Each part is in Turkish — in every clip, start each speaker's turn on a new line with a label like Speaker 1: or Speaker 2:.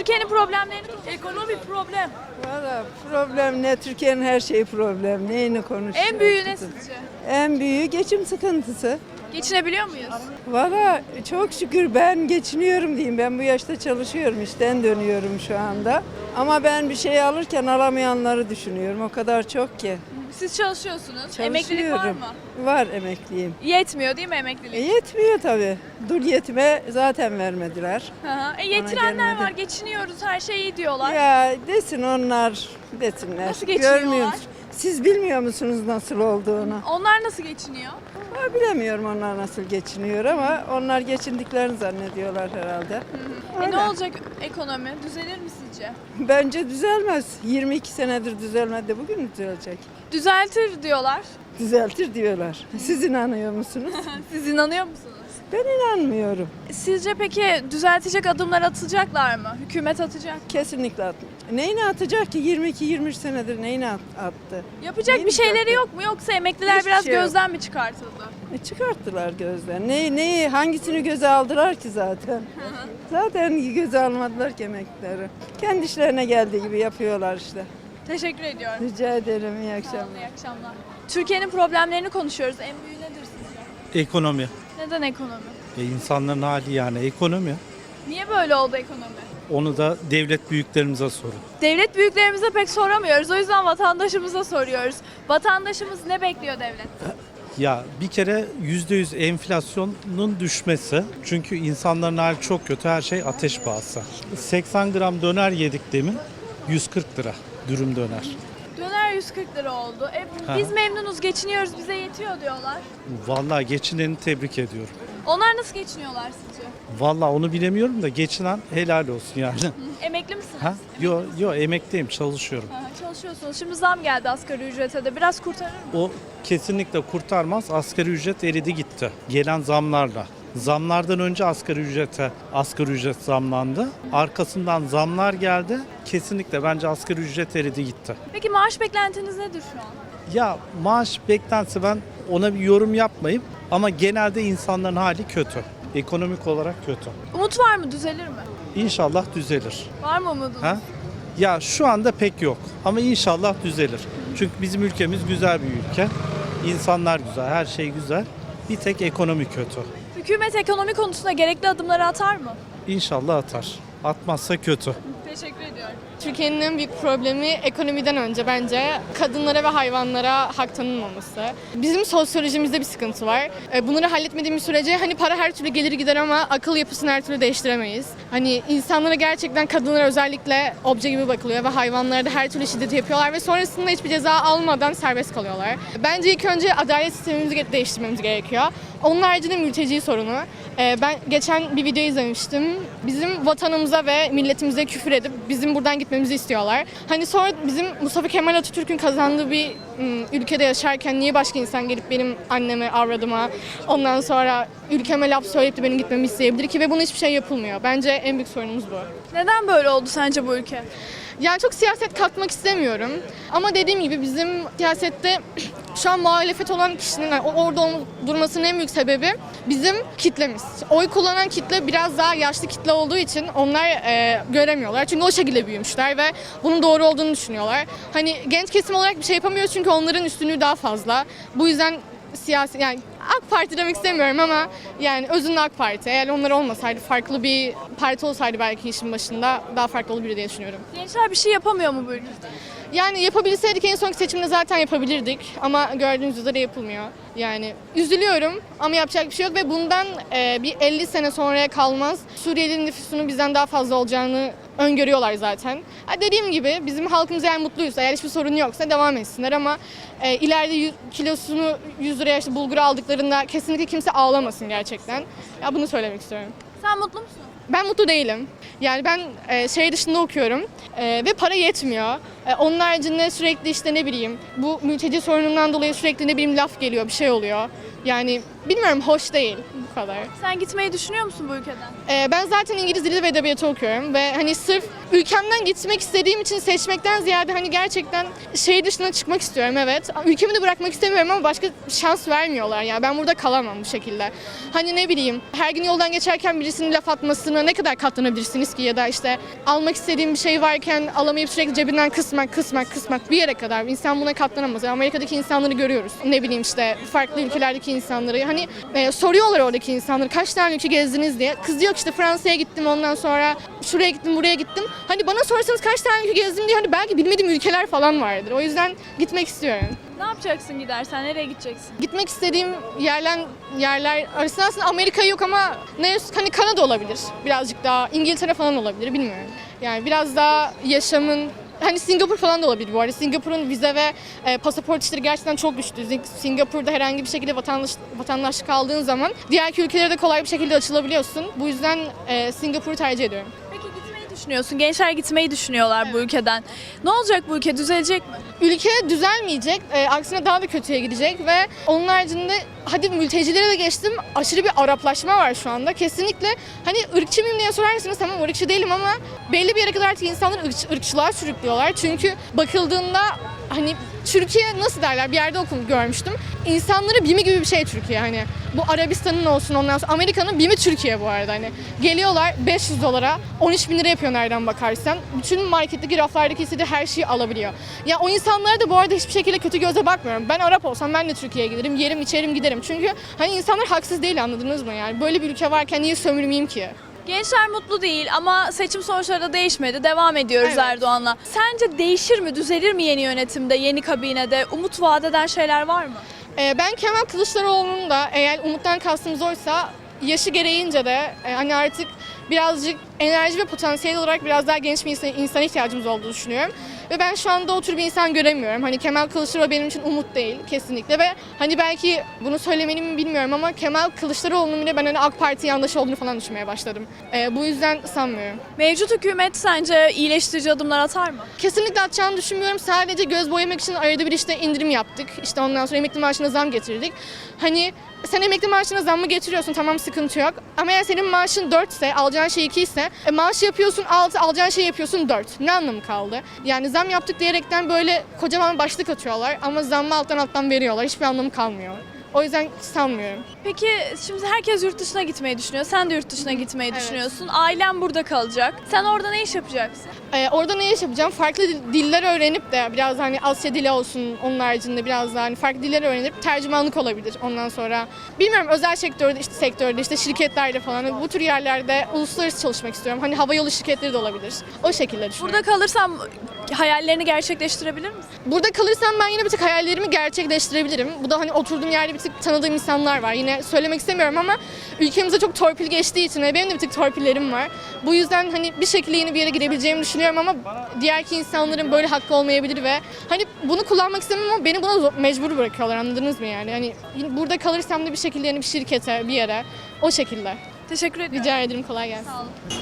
Speaker 1: Türkiye'nin problemlerini Ekonomi problem.
Speaker 2: Valla problem ne? Türkiye'nin her şeyi problem. Neyini konuşuyor?
Speaker 1: En büyüğü ne sizce?
Speaker 2: En büyüğü geçim sıkıntısı.
Speaker 1: Geçinebiliyor muyuz?
Speaker 2: Valla çok şükür ben geçiniyorum diyeyim. Ben bu yaşta çalışıyorum, işten dönüyorum şu anda. Ama ben bir şey alırken alamayanları düşünüyorum. O kadar çok ki.
Speaker 1: Siz çalışıyorsunuz. Emeklilik var
Speaker 2: Çalışıyorum.
Speaker 1: mı?
Speaker 2: Var emekliyim.
Speaker 1: Yetmiyor değil mi
Speaker 2: E,
Speaker 1: emeklilik?
Speaker 2: yetmiyor tabii. Dur yetime zaten vermediler.
Speaker 1: Hı hı. E, yetirenler
Speaker 2: gelmedi.
Speaker 1: var. Geçiniyoruz. Her şey iyi diyorlar.
Speaker 2: Ya desin onlar, desinler.
Speaker 1: Nasıl geçiniyorlar?
Speaker 2: Görmüyoruz. Siz bilmiyor musunuz nasıl olduğunu?
Speaker 1: Onlar nasıl geçiniyor?
Speaker 2: Ha, bilemiyorum onlar nasıl geçiniyor ama onlar geçindiklerini zannediyorlar herhalde.
Speaker 1: E,
Speaker 2: Öyle.
Speaker 1: ne olacak ekonomi? Düzelir mi sizce?
Speaker 2: Bence düzelmez. 22 senedir düzelmedi. Bugün mü düzelecek?
Speaker 1: Düzeltir diyorlar.
Speaker 2: Düzeltir diyorlar. Siz inanıyor musunuz?
Speaker 1: Siz inanıyor musunuz?
Speaker 2: Ben inanmıyorum.
Speaker 1: Sizce peki düzeltecek adımlar atacaklar mı? Hükümet atacak.
Speaker 2: Kesinlikle atmayacak. Neyini atacak ki? 22-23 senedir neyini at- attı?
Speaker 1: Yapacak
Speaker 2: Neyini
Speaker 1: bir şeyleri
Speaker 2: düzeltecek?
Speaker 1: yok mu? Yoksa emekliler
Speaker 2: Hiçbir
Speaker 1: biraz
Speaker 2: şey yok.
Speaker 1: gözden mi çıkartıldı?
Speaker 2: E, çıkarttılar gözden. Neyi, neyi, hangisini göze aldılar ki zaten? zaten göze almadılar ki emeklileri. Kendi işlerine geldiği gibi yapıyorlar işte.
Speaker 1: Teşekkür ediyorum.
Speaker 2: Rica ederim. iyi
Speaker 1: Sağ olun,
Speaker 2: akşamlar.
Speaker 1: iyi akşamlar. Türkiye'nin problemlerini konuşuyoruz. En büyüğü nedir sizce?
Speaker 3: Ekonomi.
Speaker 1: Neden ekonomi?
Speaker 3: E insanların hali yani ekonomi.
Speaker 1: Niye böyle oldu ekonomi?
Speaker 3: Onu da devlet büyüklerimize sorun.
Speaker 1: Devlet büyüklerimize pek soramıyoruz. O yüzden vatandaşımıza soruyoruz. Vatandaşımız ne bekliyor devlet?
Speaker 3: Ya bir kere %100 enflasyonun düşmesi. Çünkü insanların hali çok kötü. Her şey ateş pahası. 80 gram döner yedik demin. 140 lira dürüm döner.
Speaker 1: Döner 140 lira oldu. E,
Speaker 3: Ha.
Speaker 1: biz memnunuz, geçiniyoruz, bize yetiyor diyorlar.
Speaker 3: Vallahi geçineni tebrik ediyorum.
Speaker 1: Onlar nasıl geçiniyorlar sizce?
Speaker 3: Vallahi onu bilemiyorum da geçinen helal olsun yani.
Speaker 1: Emekli misiniz?
Speaker 3: Ha? Yo yo emekliyim çalışıyorum.
Speaker 1: Ha, çalışıyorsunuz. Şimdi zam geldi asgari ücrete de. Biraz kurtarır mı?
Speaker 3: O kesinlikle kurtarmaz. Asgari ücret eridi gitti. Gelen zamlarla. Zamlardan önce asgari ücrete asgari ücret zamlandı. Arkasından zamlar geldi. Kesinlikle bence asgari ücret eridi gitti.
Speaker 1: Peki maaş beklentiniz nedir şu an?
Speaker 3: Ya maaş beklentisi ben ona bir yorum yapmayayım ama genelde insanların hali kötü. Ekonomik olarak kötü.
Speaker 1: Umut var mı? Düzelir mi?
Speaker 3: İnşallah düzelir.
Speaker 1: Var mı umudunuz?
Speaker 3: Ha? Ya şu anda pek yok ama inşallah düzelir. Çünkü bizim ülkemiz güzel bir ülke. İnsanlar güzel, her şey güzel. Bir tek ekonomi kötü.
Speaker 1: Hükümet ekonomi konusunda gerekli adımları atar mı?
Speaker 3: İnşallah atar. Atmazsa kötü.
Speaker 1: Teşekkür ediyorum.
Speaker 4: Türkiye'nin en büyük problemi ekonomiden önce bence kadınlara ve hayvanlara hak tanınmaması. Bizim sosyolojimizde bir sıkıntı var. E, Bunları halletmediğimiz sürece hani para her türlü gelir gider ama akıl yapısını her türlü değiştiremeyiz. Hani insanlara gerçekten kadınlara özellikle obje gibi bakılıyor ve hayvanlara da her türlü şiddet yapıyorlar ve sonrasında hiçbir ceza almadan serbest kalıyorlar. Bence ilk önce adalet sistemimizi değiştirmemiz gerekiyor. Onun haricinde mülteci sorunu. Ee, Ben geçen bir video izlemiştim. Bizim vatanımıza ve milletimize küfür edip bizim buradan gitmemizi istiyorlar. Hani sonra bizim Mustafa Kemal Atatürk'ün kazandığı bir ım, ülkede yaşarken niye başka insan gelip benim anneme, avradıma, ondan sonra ülkeme laf söyleyip de benim gitmemi isteyebilir ki ve buna hiçbir şey yapılmıyor. Bence en büyük sorunumuz bu.
Speaker 1: Neden böyle oldu sence bu ülke?
Speaker 4: Yani çok siyaset katmak istemiyorum. Ama dediğim gibi bizim siyasette şu an muhalefet olan kişinin orada durmasının en büyük sebebi bizim kitlemiz. Oy kullanan kitle biraz daha yaşlı kitle olduğu için onlar e, göremiyorlar. Çünkü o şekilde büyümüşler ve bunun doğru olduğunu düşünüyorlar. Hani genç kesim olarak bir şey yapamıyoruz çünkü onların üstünlüğü daha fazla. Bu yüzden siyasi yani AK Parti demek istemiyorum ama yani özünde AK Parti. Eğer onlar olmasaydı farklı bir parti olsaydı belki işin başında daha farklı olabilir diye düşünüyorum.
Speaker 1: Gençler bir şey yapamıyor mu bu ülkede?
Speaker 4: Yani yapabilseydik en sonki seçimde zaten yapabilirdik ama gördüğünüz üzere yapılmıyor. Yani üzülüyorum ama yapacak bir şey yok ve bundan e, bir 50 sene sonraya kalmaz. Suriyeli nüfusunun bizden daha fazla olacağını öngörüyorlar zaten. Ha, dediğim gibi bizim halkımız eğer mutluysa, eğer hiçbir sorun yoksa devam etsinler ama e, ileride yü- kilosunu 100 liraya işte bulgur aldıklarında kesinlikle kimse ağlamasın gerçekten. Ya bunu söylemek istiyorum.
Speaker 1: Sen mutlu musun?
Speaker 4: Ben mutlu değilim. Yani ben e, şehir dışında okuyorum e, ve para yetmiyor. E, onun haricinde sürekli işte ne bileyim bu mülteci sorunundan dolayı sürekli ne bileyim laf geliyor, bir şey oluyor. Yani bilmiyorum hoş değil bu kadar.
Speaker 1: Sen gitmeyi düşünüyor musun bu ülkeden?
Speaker 4: E, ben zaten İngiliz dili ve edebiyatı okuyorum ve hani sırf ülkemden gitmek istediğim için seçmekten ziyade hani gerçekten şehir dışına çıkmak istiyorum evet. Ülkemi de bırakmak istemiyorum ama başka şans vermiyorlar ya. Ben burada kalamam bu şekilde. Hani ne bileyim her gün yoldan geçerken birisinin laf atmasına ne kadar katlanabilirsiniz ki ya da işte almak istediğim bir şey varken alamayıp sürekli cebinden kısmak, kısmak, kısmak bir yere kadar insan buna katlanamaz. Yani Amerika'daki insanları görüyoruz. Ne bileyim işte farklı ülkelerdeki insanları. Hani e, soruyorlar oradaki insanları kaç tane ülke gezdiniz diye. Kız diyor ki işte Fransa'ya gittim ondan sonra şuraya gittim buraya gittim. Hani bana sorsanız kaç tane ülke gezdim diye hani belki bilmediğim ülkeler falan vardır. O yüzden gitmek istiyorum.
Speaker 1: Ne yapacaksın gidersen? Nereye gideceksin?
Speaker 4: Gitmek istediğim yerler yerler arasında aslında Amerika yok ama ne hani Kanada olabilir. Birazcık daha İngiltere falan olabilir bilmiyorum. Yani biraz daha yaşamın Hani Singapur falan da olabilir bu arada. Singapur'un vize ve e, pasaport işleri gerçekten çok güçlü. Singapur'da herhangi bir şekilde vatandaş, vatandaşlık aldığın zaman diğer ülkelere de kolay bir şekilde açılabiliyorsun. Bu yüzden e, Singapur'u tercih ediyorum.
Speaker 1: Düşünüyorsun. Gençler gitmeyi düşünüyorlar bu ülkeden. Ne olacak bu ülke? Düzelecek mi?
Speaker 4: ülke düzelmeyecek, e, aksine daha da kötüye gidecek ve onun haricinde hadi mültecilere de geçtim aşırı bir Araplaşma var şu anda. Kesinlikle hani ırkçı mıyım diye sorarsınız tamam ırkçı değilim ama belli bir yere kadar artık insanları ırkçı, ırkçılığa sürüklüyorlar. Çünkü bakıldığında hani Türkiye nasıl derler bir yerde okum görmüştüm. İnsanları bimi gibi bir şey Türkiye hani. Bu Arabistan'ın olsun ondan sonra Amerika'nın bimi Türkiye bu arada hani. Geliyorlar 500 dolara 13 bin lira yapıyor nereden bakarsan. Bütün marketteki raflardaki istediği her şeyi alabiliyor. Ya o insanlara da bu arada hiçbir şekilde kötü göze bakmıyorum. Ben Arap olsam ben de Türkiye'ye giderim. Yerim içerim giderim. Çünkü hani insanlar haksız değil anladınız mı yani? Böyle bir ülke varken niye sömürmeyeyim ki?
Speaker 1: Gençler mutlu değil ama seçim sonuçları da değişmedi. Devam ediyoruz
Speaker 4: Evet.
Speaker 1: Erdoğan'la. Sence değişir mi, düzelir mi yeni yönetimde, yeni kabinede? Umut vaat eden şeyler var mı?
Speaker 4: Ee, ben Kemal Kılıçdaroğlu'nun da eğer umuttan kastımız oysa yaşı gereğince de e, hani artık birazcık enerji ve potansiyel olarak biraz daha genç bir insan, insana ihtiyacımız olduğunu düşünüyorum. Ve ben şu anda o tür bir insan göremiyorum. Hani Kemal Kılıçdaroğlu benim için umut değil kesinlikle ve hani belki bunu söylemeli mi bilmiyorum ama Kemal Kılıçdaroğlu'nun bile ben hani AK Parti yandaşı olduğunu falan düşünmeye başladım. Ee, bu yüzden sanmıyorum.
Speaker 1: Mevcut hükümet sence iyileştirici adımlar atar mı?
Speaker 4: Kesinlikle atacağını düşünmüyorum. Sadece göz boyamak için arada bir işte indirim yaptık. İşte ondan sonra emekli maaşına zam getirdik. Hani sen emekli maaşına zam mı getiriyorsun tamam sıkıntı yok. Ama eğer senin maaşın 4 ise alacağın şey 2 ise e, maaş yapıyorsun 6 alacağın şey yapıyorsun 4. Ne anlamı kaldı? Yani zam yaptık diyerekten böyle kocaman başlık atıyorlar ama zammı alttan alttan veriyorlar. Hiçbir anlamı kalmıyor. O yüzden sanmıyorum.
Speaker 1: Peki şimdi herkes yurt dışına gitmeyi düşünüyor. Sen de yurt dışına gitmeyi
Speaker 4: Evet.
Speaker 1: düşünüyorsun. Ailen burada kalacak. Sen orada ne iş yapacaksın?
Speaker 4: Ee, orada ne iş yapacağım? Farklı dil- diller öğrenip de biraz hani Asya dili olsun onun haricinde biraz daha hani farklı diller öğrenip tercümanlık olabilir. Ondan sonra bilmiyorum özel sektörde işte sektörde işte şirketlerde falan hani bu tür yerlerde uluslararası çalışmak istiyorum. Hani havayolu şirketleri de olabilir. O şekilde düşünüyorum.
Speaker 1: Burada kalırsam hayallerini gerçekleştirebilir misin?
Speaker 4: Burada kalırsam ben yine bir tık hayallerimi gerçekleştirebilirim. Bu da hani oturduğum yerde bir tık tanıdığım insanlar var. Yine söylemek istemiyorum ama ülkemize çok torpil geçtiği için benim de bir tık torpillerim var. Bu yüzden hani bir şekilde yeni bir yere girebileceğimi düşünüyorum ama diğerki insanların böyle hakkı olmayabilir ve hani bunu kullanmak istemem ama beni buna mecbur bırakıyorlar anladınız mı yani? Hani burada kalırsam da bir şekilde yani bir şirkete, bir yere o şekilde.
Speaker 1: Teşekkür ediyorum.
Speaker 4: Rica ederim kolay gelsin.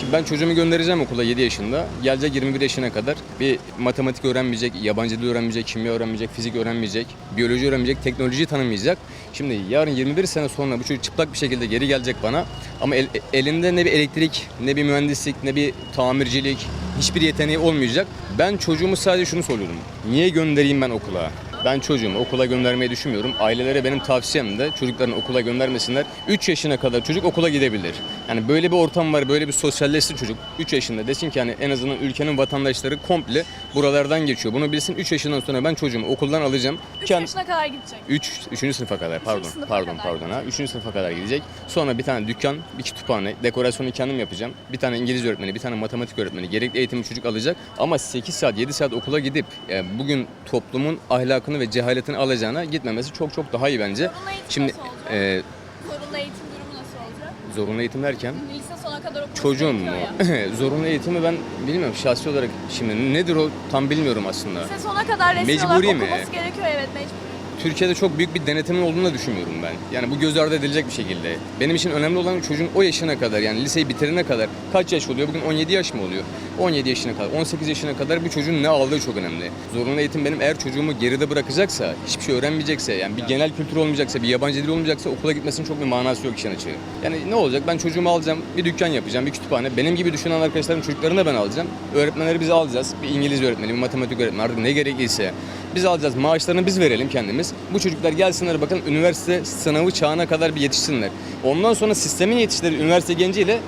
Speaker 5: Şimdi ben çocuğumu göndereceğim okula 7 yaşında. Gelecek 21 yaşına kadar bir matematik öğrenmeyecek, yabancı dil öğrenmeyecek, kimya öğrenmeyecek, fizik öğrenmeyecek, biyoloji öğrenmeyecek, teknolojiyi tanımayacak. Şimdi yarın 21 sene sonra bu çocuk çıplak bir şekilde geri gelecek bana. Ama el- elinde ne bir elektrik, ne bir mühendislik, ne bir tamircilik, hiçbir yeteneği olmayacak. Ben çocuğumu sadece şunu soruyorum. Niye göndereyim ben okula? Ben çocuğumu okula göndermeyi düşünmüyorum. Ailelere benim tavsiyem de çocuklarını okula göndermesinler. 3 yaşına kadar çocuk okula gidebilir. Yani böyle bir ortam var, böyle bir sosyalleşsin çocuk. 3 yaşında desin ki hani en azından ülkenin vatandaşları komple buralardan geçiyor. Bunu bilsin 3 yaşından sonra ben çocuğumu okuldan alacağım.
Speaker 1: 3
Speaker 5: Kend-
Speaker 1: yaşına kadar gidecek.
Speaker 5: 3 3. sınıfa kadar pardon.
Speaker 1: sınıfa
Speaker 5: pardon
Speaker 1: kadar
Speaker 5: pardon ha. 3. sınıfa kadar gidecek. Sonra bir tane dükkan, bir kütüphane, dekorasyonu kendim yapacağım. Bir tane İngilizce öğretmeni, bir tane matematik öğretmeni, gerekli eğitimi çocuk alacak. Ama 8 saat, 7 saat okula gidip e, bugün toplumun ahlakını ve cehaletini alacağına gitmemesi çok çok daha iyi bence.
Speaker 1: Zorunlu eğitim
Speaker 5: Şimdi
Speaker 1: nasıl olacak?
Speaker 5: e,
Speaker 1: Zorunlu eğitim durumu nasıl olacak?
Speaker 5: zorunlu eğitim derken
Speaker 1: Lise sona kadar okuması
Speaker 5: çocuğum mu?
Speaker 1: gerekiyor ya.
Speaker 5: zorunlu eğitimi ben bilmiyorum şahsi olarak şimdi nedir o tam bilmiyorum aslında.
Speaker 1: Lise sona kadar resmi
Speaker 5: Mecburi
Speaker 1: olarak
Speaker 5: mi?
Speaker 1: okuması gerekiyor evet mecburi.
Speaker 5: Türkiye'de çok büyük bir denetimin olduğunu da düşünmüyorum ben. Yani bu göz ardı edilecek bir şekilde. Benim için önemli olan çocuğun o yaşına kadar yani liseyi bitirene kadar kaç yaş oluyor? Bugün 17 yaş mı oluyor? 17 yaşına kadar, 18 yaşına kadar bir çocuğun ne aldığı çok önemli. Zorunlu eğitim benim eğer çocuğumu geride bırakacaksa, hiçbir şey öğrenmeyecekse, yani bir genel kültür olmayacaksa, bir yabancı dil olmayacaksa okula gitmesinin çok bir manası yok işin açığı. Yani ne olacak? Ben çocuğumu alacağım, bir dükkan yapacağım, bir kütüphane. Benim gibi düşünen arkadaşlarım çocuklarını da ben alacağım. Öğretmenleri biz alacağız. Bir İngiliz öğretmeni, bir matematik öğretmeni artık ne gerekliyse. Biz alacağız. Maaşlarını biz verelim kendimiz. Bu çocuklar gelsinler bakın üniversite sınavı çağına kadar bir yetişsinler. Ondan sonra sistemin yetiştirdiği üniversite genciyle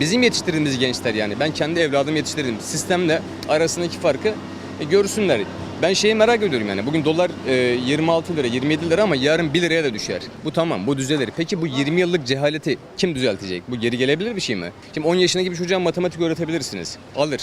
Speaker 5: bizim yetiştirdiğimiz gençler yani. Ben kendi evladımı yetiştirdim. Sistemle arasındaki farkı e, görsünler. Ben şeyi merak ediyorum yani. Bugün dolar e, 26 lira, 27 lira ama yarın 1 liraya da düşer. Bu tamam, bu düzelir. Peki bu 20 yıllık cehaleti kim düzeltecek? Bu geri gelebilir bir şey mi? Şimdi 10 yaşındaki bir çocuğa matematik öğretebilirsiniz. Alır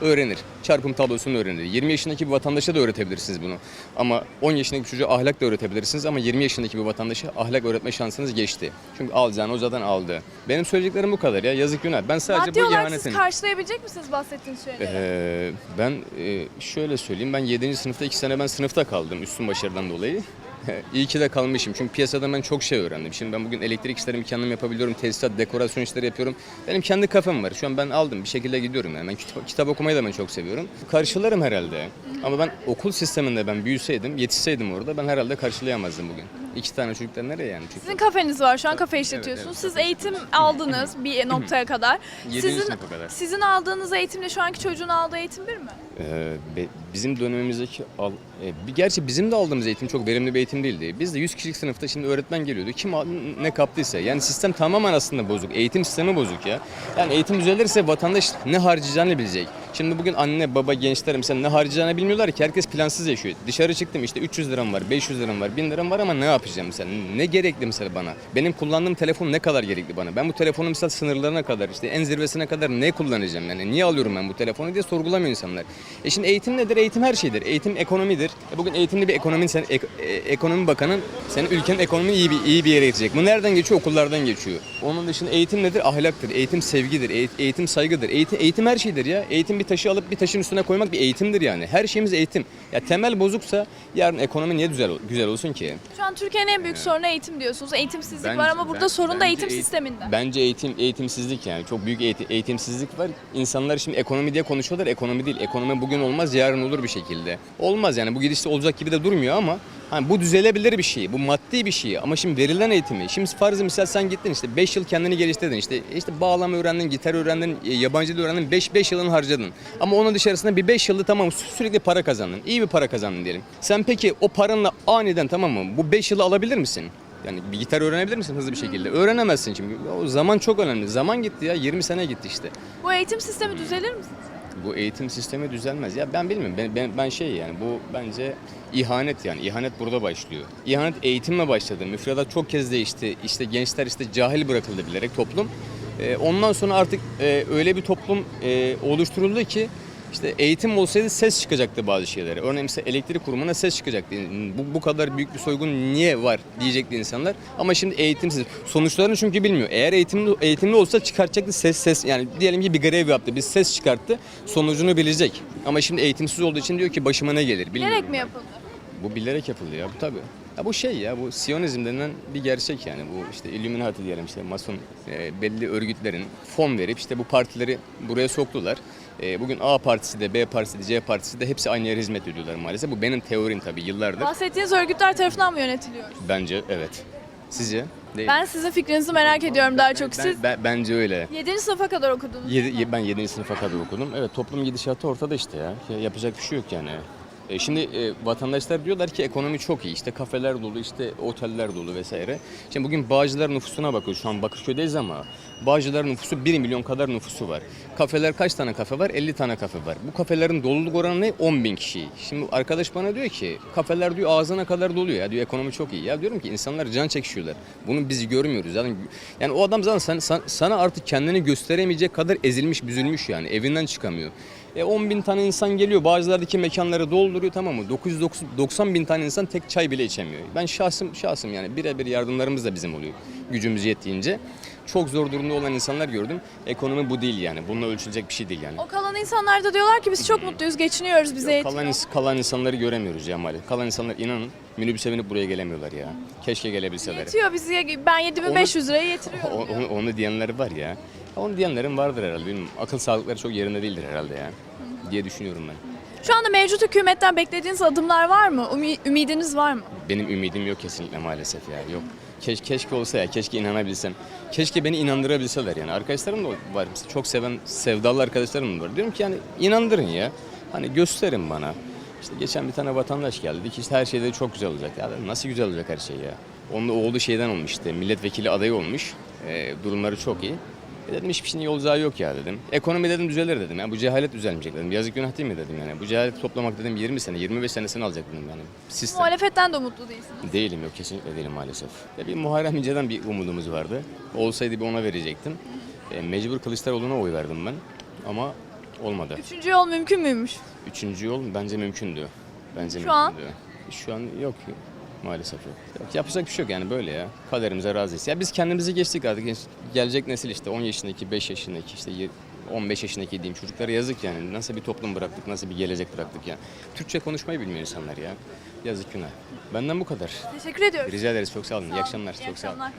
Speaker 5: öğrenir. Çarpım tablosunu öğrenir. 20 yaşındaki bir vatandaşa da öğretebilirsiniz bunu. Ama 10 yaşındaki bir çocuğa ahlak da öğretebilirsiniz ama 20 yaşındaki bir vatandaşa ahlak öğretme şansınız geçti. Çünkü alacağını o zaten aldı. Benim söyleyeceklerim bu kadar ya. Yazık günah. Ben sadece
Speaker 1: Maddi
Speaker 5: bu
Speaker 1: olarak
Speaker 5: ihanetin...
Speaker 1: siz karşılayabilecek misiniz bahsettiğiniz şeyleri?
Speaker 5: Ee, ben e, şöyle söyleyeyim. Ben 7. sınıfta 2 sene ben sınıfta kaldım üstün başarıdan dolayı. İyi ki de kalmışım. Çünkü piyasada ben çok şey öğrendim. Şimdi ben bugün elektrik işlerimi kendim yapabiliyorum. Tesisat, dekorasyon işleri yapıyorum. Benim kendi kafem var. Şu an ben aldım. Bir şekilde gidiyorum yani. Ben kitap, kitap okumayı da ben çok seviyorum. Karşılarım herhalde. Ama ben okul sisteminde ben büyüseydim, yetişseydim orada ben herhalde karşılayamazdım bugün. İki tane çocuklar nereye yani? Çünkü
Speaker 1: Sizin kafeniz var şu an kafe işletiyorsunuz. Siz eğitim aldınız bir noktaya kadar.
Speaker 5: Yedinci
Speaker 1: Sizin
Speaker 5: sınıfa kadar.
Speaker 1: sizin aldığınız eğitimle şu anki çocuğun aldığı eğitim bir mi?
Speaker 5: Ee, be- bizim dönemimizdeki al, e, bir gerçi bizim de aldığımız eğitim çok verimli bir eğitim değildi. Biz de 100 kişilik sınıfta şimdi öğretmen geliyordu. Kim al- ne kaptıysa. Yani sistem tamamen aslında bozuk. Eğitim sistemi bozuk ya. Yani eğitim düzelirse vatandaş ne harcayacağını bilecek. Şimdi bugün anne baba gençler mesela ne harcayacağını bilmiyorlar ki. Herkes plansız yaşıyor. Dışarı çıktım işte 300 liram var, 500 liram var, 1000 liram var ama ne yapacağım mesela? Ne gerekli mesela bana? Benim kullandığım telefon ne kadar gerekli bana? Ben bu telefonu mesela sınırlarına kadar işte en zirvesine kadar ne kullanacağım yani? Niye alıyorum ben bu telefonu diye sorgulamıyor insanlar. E şimdi eğitim nedir? Eğitim her şeydir. Eğitim ekonomidir. E bugün eğitimli bir ekonomin sen ek- e, ekonomi bakanın senin ülkenin ekonomini iyi bir iyi bir yere getirecek. Bu nereden geçiyor? Okullardan geçiyor. Onun dışında eğitim nedir? Ahlaktır. Eğitim sevgidir. Eğit- Eğitim saygıdır. Eğitim eğitim her şeydir ya. Eğitim bir taşı alıp bir taşın üstüne koymak bir eğitimdir yani. Her şeyimiz eğitim. Ya temel bozuksa yarın ekonomi niye güzel güzel olsun ki?
Speaker 1: Şu an Türkiye'nin en büyük sorunu eğitim diyorsunuz. Eğitimsizlik
Speaker 5: Bence-
Speaker 1: var ama burada
Speaker 5: ben-
Speaker 1: sorun da
Speaker 5: bence
Speaker 1: eğitim
Speaker 5: eğit-
Speaker 1: sisteminde.
Speaker 5: Bence eğitim eğitimsizlik yani çok büyük eğitim, eğitimsizlik var. İnsanlar şimdi ekonomi diye konuşuyorlar. Ekonomi değil. Ekonomi bugün olmaz, yarın olur bir şekilde. Olmaz yani bu gidişte olacak gibi de durmuyor ama hani bu düzelebilir bir şey. Bu maddi bir şey. Ama şimdi verilen eğitimi. Şimdi farzı misal sen gittin işte 5 yıl kendini geliştirdin. İşte işte bağlama öğrendin, gitar öğrendin, e, yabancı dil öğrendin. 5 5 yılını harcadın. Ama onun dışarısında bir 5 yılda tamam sü- sürekli para kazandın. İyi bir para kazandın diyelim. Sen peki o paranla aniden tamam mı? Bu 5 yılı alabilir misin? Yani bir gitar öğrenebilir misin hızlı bir şekilde? Öğrenemezsin çünkü. O zaman çok önemli. Zaman gitti ya. 20 sene gitti işte.
Speaker 1: Bu eğitim sistemi düzelir mi?
Speaker 5: Bu eğitim sistemi düzelmez. Ya ben bilmiyorum. Ben, ben, ben şey yani bu bence ihanet yani. İhanet burada başlıyor. İhanet eğitimle başladı. Müfredat çok kez değişti. İşte gençler işte cahil bırakıldı bilerek toplum. Ee, ondan sonra artık e, öyle bir toplum e, oluşturuldu ki işte eğitim olsaydı ses çıkacaktı bazı şeylere. Örneğin mesela elektrik kurumuna ses çıkacaktı. Bu, bu kadar büyük bir soygun niye var diyecekti insanlar. Ama şimdi eğitimsiz. Sonuçlarını çünkü bilmiyor. Eğer eğitimli, eğitimli olsa çıkartacaktı ses ses. Yani diyelim ki bir grev yaptı. Bir ses çıkarttı. Sonucunu bilecek. Ama şimdi eğitimsiz olduğu için diyor ki başıma ne gelir bilmiyorum.
Speaker 1: Bilerek mi yapıldı?
Speaker 5: Bu bilerek yapıldı ya bu tabii. Ya bu şey ya bu Siyonizm denilen bir gerçek yani bu işte Illuminati diyelim işte Mason e, belli örgütlerin fon verip işte bu partileri buraya soktular. E, bugün A partisi de B partisi de C partisi de hepsi aynı yere hizmet ediyorlar maalesef. Bu benim teorim tabii yıllardır.
Speaker 1: Bahsettiğiniz örgütler tarafından mı yönetiliyor?
Speaker 5: Bence evet. Sizce? Değil.
Speaker 1: Ben sizin fikrinizi merak ediyorum daha çok.
Speaker 5: Ben-
Speaker 1: Siz
Speaker 5: ben- bence öyle.
Speaker 1: 7. sınıfa kadar okudunuz.
Speaker 5: Yedi- ye- ben 7. sınıfa kadar okudum. Evet toplum gidişatı ortada işte. Ya Yapacak bir şey yok yani. E, şimdi e, vatandaşlar diyorlar ki ekonomi çok iyi. İşte kafeler dolu, işte oteller dolu vesaire. Şimdi bugün Bağcılar nüfusuna bakıyoruz. Şu an Bakırköy'deyiz ama Bağcılar nüfusu 1 milyon kadar nüfusu var. Kafeler kaç tane kafe var? 50 tane kafe var. Bu kafelerin doluluk oranı ne? 10 bin kişi. Şimdi arkadaş bana diyor ki kafeler diyor ağzına kadar doluyor ya diyor ekonomi çok iyi. Ya diyorum ki insanlar can çekişiyorlar. Bunu biz görmüyoruz. Yani, yani o adam zaten sana artık kendini gösteremeyecek kadar ezilmiş, büzülmüş yani. Evinden çıkamıyor. E 10 bin tane insan geliyor. Bazılardaki mekanları dolduruyor tamam mı? 990 bin tane insan tek çay bile içemiyor. Ben şahsım şahsım yani birebir yardımlarımız da bizim oluyor. Gücümüz yettiğince. Çok zor durumda olan insanlar gördüm. Ekonomi bu değil yani. Bununla ölçülecek bir şey değil yani.
Speaker 1: O kalan insanlar da diyorlar ki biz çok mutluyuz, geçiniyoruz, bize
Speaker 5: Yok,
Speaker 1: yetiyor.
Speaker 5: kalan, ins- kalan insanları göremiyoruz ya maalesef. Kalan insanlar inanın minibüse binip buraya gelemiyorlar ya. Keşke gelebilseler.
Speaker 1: Yetiyor bize. Ben 7500 liraya yetiriyorum.
Speaker 5: O-
Speaker 1: diyor.
Speaker 5: onu, onu diyenler var ya. Onu diyenlerin vardır herhalde. Bilmiyorum. Akıl sağlıkları çok yerinde değildir herhalde ya. Diye düşünüyorum ben.
Speaker 1: Şu anda mevcut hükümetten beklediğiniz adımlar var mı? Umi- ümidiniz var mı?
Speaker 5: Benim ümidim yok kesinlikle maalesef ya. Yok. Keş, keşke olsa ya, keşke inanabilsem. Keşke beni inandırabilseler yani. Arkadaşlarım da var. Çok seven, sevdalı arkadaşlarım da var. Diyorum ki yani inandırın ya. Hani gösterin bana. İşte geçen bir tane vatandaş geldi. Dedi ki işte her şeyde çok güzel olacak. Ya dedim, nasıl güzel olacak her şey ya? Onun da oğlu şeyden olmuş işte. Milletvekili adayı olmuş. Ee, durumları çok iyi. E dedim hiçbir şeyin iyi olacağı yok ya dedim. Ekonomi dedim düzelir dedim. Ya bu cehalet düzelmeyecek dedim. Yazık günah değil mi dedim yani. Bu cehaleti toplamak dedim 20 sene, 25 senesini alacak dedim yani. Sistem.
Speaker 1: Muhalefetten de umutlu değilsiniz.
Speaker 5: Değilim yok kesinlikle değilim maalesef. Ya bir Muharrem İnce'den bir umudumuz vardı. Olsaydı bir ona verecektim. E, mecbur Kılıçdaroğlu'na oy verdim ben. Ama olmadı.
Speaker 1: Üçüncü yol mümkün müymüş?
Speaker 5: Üçüncü yol bence mümkündü. Bence
Speaker 1: Şu an?
Speaker 5: mümkündü. Şu an yok maalesef yok. yok. Yapacak bir şey yok yani böyle ya. Kaderimize razıyız. Ya biz kendimizi geçtik artık. Gelecek nesil işte 10 yaşındaki, 5 yaşındaki işte 15 yaşındaki diyeyim çocuklara yazık yani. Nasıl bir toplum bıraktık, nasıl bir gelecek bıraktık ya. Türkçe konuşmayı bilmiyor insanlar ya. Yazık günah. Benden bu kadar.
Speaker 1: Teşekkür ediyoruz.
Speaker 5: Rica ederiz çok sağ olun. İyi
Speaker 1: Sağ olun,
Speaker 5: akşamlar.
Speaker 1: iyi
Speaker 5: çok sağ olun.
Speaker 1: akşamlar.